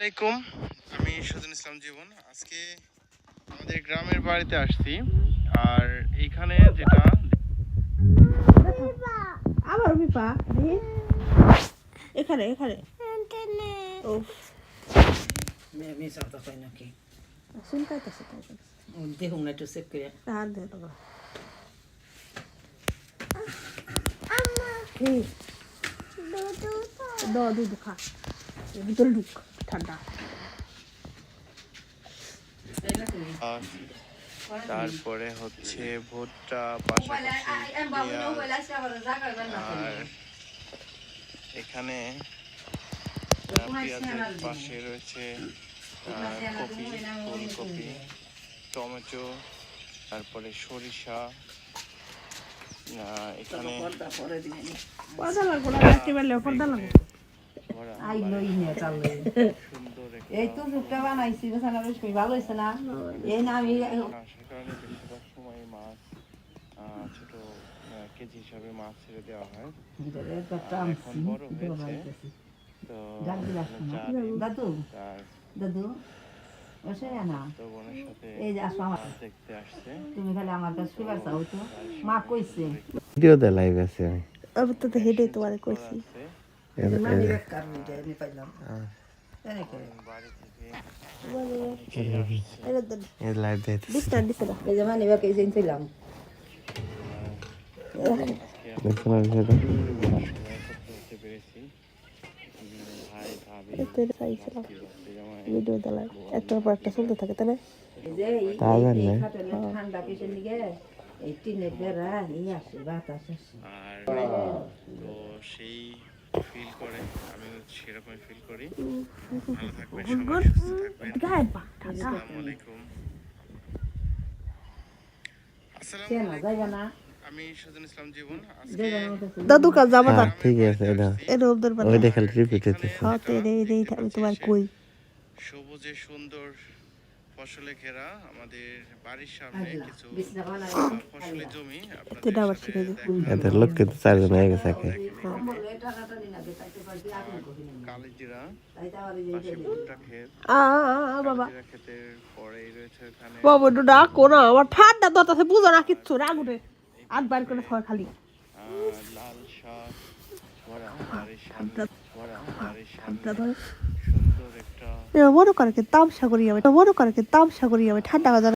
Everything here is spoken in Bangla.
আসসালামাইকুম আমি সজন ইসলাম জীবন। আজকে আমাদের গ্রামের বাড়িতে আসছি আর এইখানে যেটা আবার বিপা এখানে এখানে। ও মিশাও তো হয় নাকি শুনকাইতেছে তাই দেখুন একটু করে দুধ খা। ভিতরে ঢুক। ঠান্ডা তারপরে হচ্ছে ভুট্টা পাশাপাশি আর এখানে পেঁয়াজের পাশে রয়েছে কপি ফুলকপি টমেটো তারপরে সরিষা আহ, এখানে লাগবো না একটা এই তো সুপটা বানাইছি বেসানা বেশ ভালো হয়েছে না এই না আমি সময় মাছ ছোট কেজি হিসাবে মাছ ছেড়ে দেওয়া হয় এখন বড় হয়েছে তো দাদু দাদু বসে না তো বোনের সাথে এই যে আসো আমার মাছ আসছে তুমি খালি আমার কাছে শুবার তো মা কইছে ভিডিও দে লাইভ আছে আমি আমি তো হেডে তোমার কইছি একটার পর একটা চলতে থাকে এই তা জানি ঠান্ডা এই টিনের বেড়া এই আসে বাতাস আসে। আর তো সেই ফিল করে আমি সেরকমই ফিল করি। ভালো থাকবেন সবাই সুস্থ থাকবেন। গায়ে পা ঠান্ডা আসসালামু আলাইকুম। আসসালামু আলাইকুম। আমি সজন ইসলাম জীবন আজকে যাইবা না বলতেছি। দাদু কাজ জামা ঠিক আছে এটা এটা ওদের বানা ওই দেখে রিপিট হইতেছে হ্যাঁ তো এই এই তোমার কই? সবুজে সুন্দর ফসলে ঘেরা আমাদের বাড়ির সামনে কিছু আহ, জমি। এটা আবার শিখাই সাথে দিই। লোক কিন্তু চারজন হয়ে গেছে কালিজিরা বাবা। একটু ডাকো না আমার ঠান্ডা আছে বুঝো না কিচ্ছু বার করে খালি। লাল শাক বড় করে তামসা করি আমি বড় করে তামসা করি আমি ঠান্ডা বাজার